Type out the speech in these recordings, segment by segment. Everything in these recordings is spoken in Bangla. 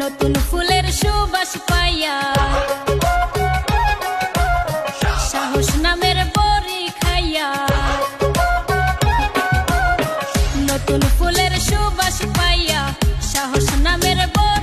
নতুন ফুলের সুবাস পাইয়া। সাহস নামের বড়ি খাইয়া। নতুন ফুলের সুবাস পাইয়া, সাহস নামের বড়ি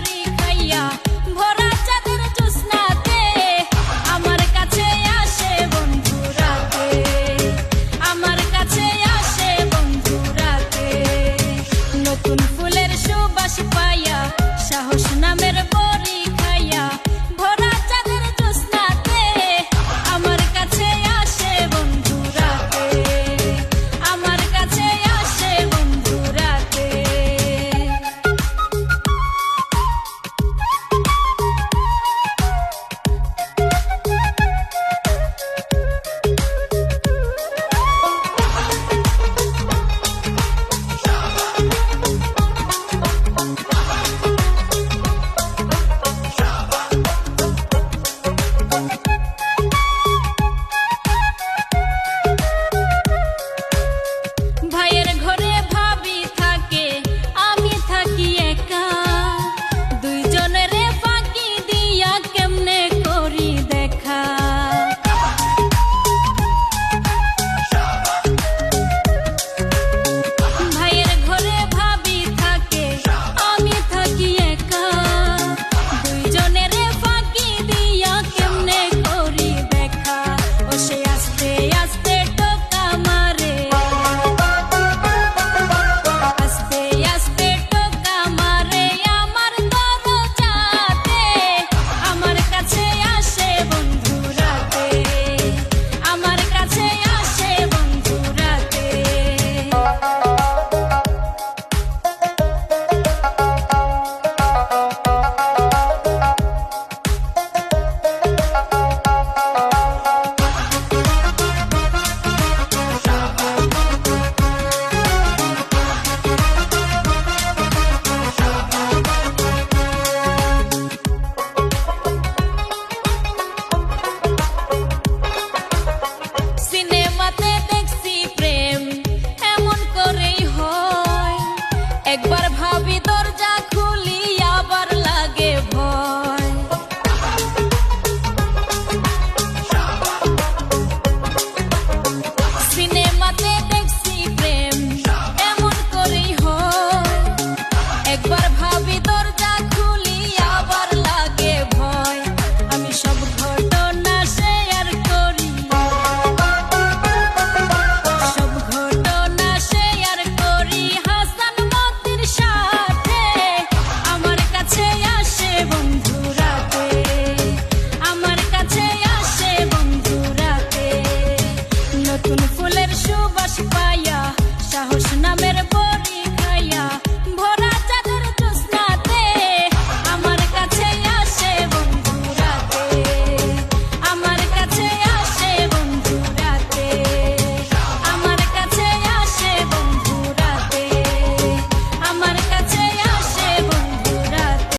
নামের বড়ি খাইয়া